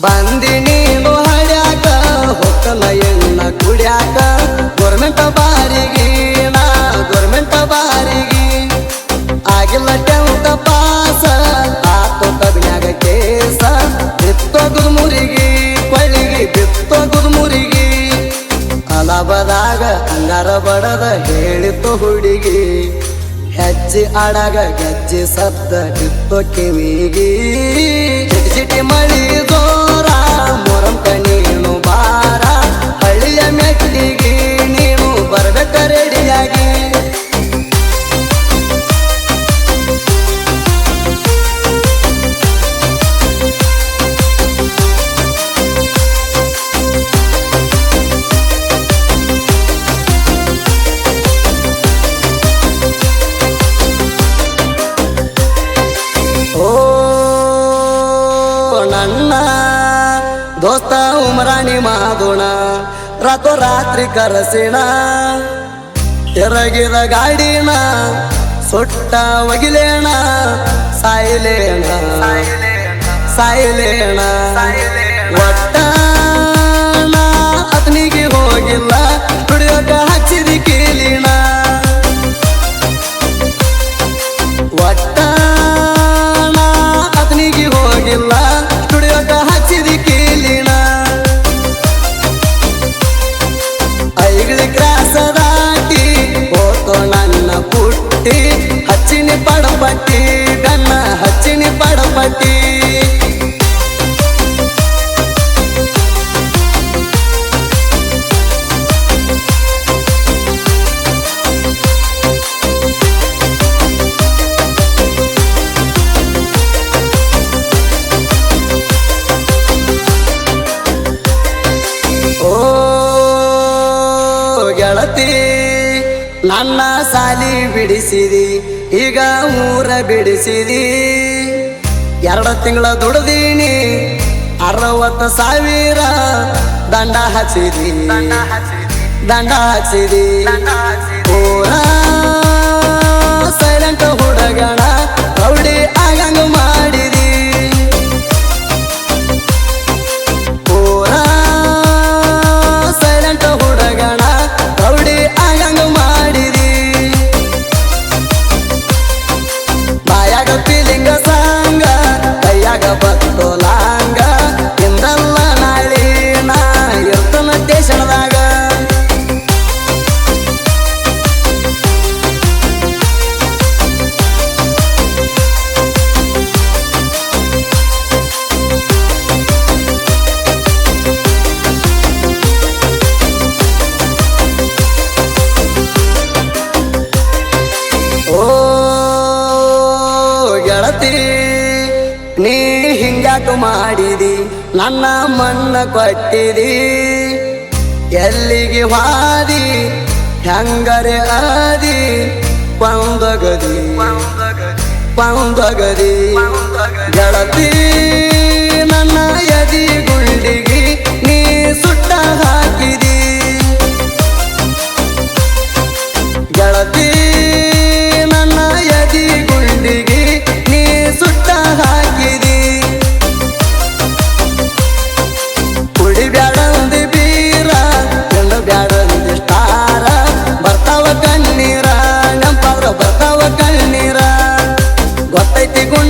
ಬಂದಿ ನೀನು ಹಡ್ಯಾಕ ಹೊಕ್ಕಲ ಎಣ್ಣ ಕುಡ್ಯಾಕ? ಗೌರ್ಮೆಂಟ್ ಬಾರಿಗೆ ನಾ ಗೌರ್ಮೆಂಟ್ ಬಾರಿಗೆ. ಆಗಿಲ್ಲ ಟೆಂತ ಪಾಸ ಆತೋ ಕಬ್ನ್ಯಾಗ ಕೇಸ. ಬಿತ್ತೋ ಗುದ್ಮುರಿಗೆ ಕೊಳಿಗೆ ಬಿತ್ತೋ ಗುದ್ಮುರಿಗೆ ಅಲಬದಾಗ ಅಂಗಾರ ಬಡದ ಹೇಳಿತ್ತು ಹುಡುಗಿ. ಹೆಜ್ಜೆ ಅಡಗ ಗಜ್ಜೆ ಸದ್ದ ಕಿತ್ತು ಚಿಟಿ ಚಿಟಿ ಮಳಿ ದೋರ ಮೊರಂತ ನೀನು ಬಾರ. ಮಾಗೋಣ. ಮಾದೋಣ ರಾತೋ ರಾತ್ರಿ ಕರಸಿಣ. ಎರಗಿದ ಗಾಡಿನ ಸುಟ್ಟ ಒಗಿಲೇಣ. ಸಾಯಿಲೇಣ. ಸಾಯಿಲೇಣ. ಒಟ್ಟ ಪಡಪಟ್ಟಿ ಗನ್ನ ಹಚ್ಚಿನಿ ಪಡಪಟ್ಟಿ ನನ್ನ ಸಾಲಿ ಬಿಡಿಸಿದಿ, ಈಗ ಊರ ಬಿಡಿಸಿದಿ. ಎರಡು ತಿಂಗಳ ದುಡ್ದೀನಿ, ಅರವತ್ತು ಸಾವಿರ ದಂಡ ಹಚ್ಚಿದಿ. ದಂಡ ಹಚ್ಚಿದಿ. ಸೈಲೆಂಟ್ ಹುಡುಗಣ ರೌಡಿ ಆಗಂಗ ಮಾಡಿದಿ ನೀ ಹಿಂಗ್ಯಾಕ ಮಾಡಿದಿ? ನನ್ನ ಮಣ್ಣ ಕೊಟ್ಟಿದಿ? ಎಲ್ಲಿಗೆ ಹಾದಿ? ಹೆಂಗರೆ ಆದಿ? ಪಂದಗದಿ ಪಂದಗದಿ ಗೆಳತಿ te con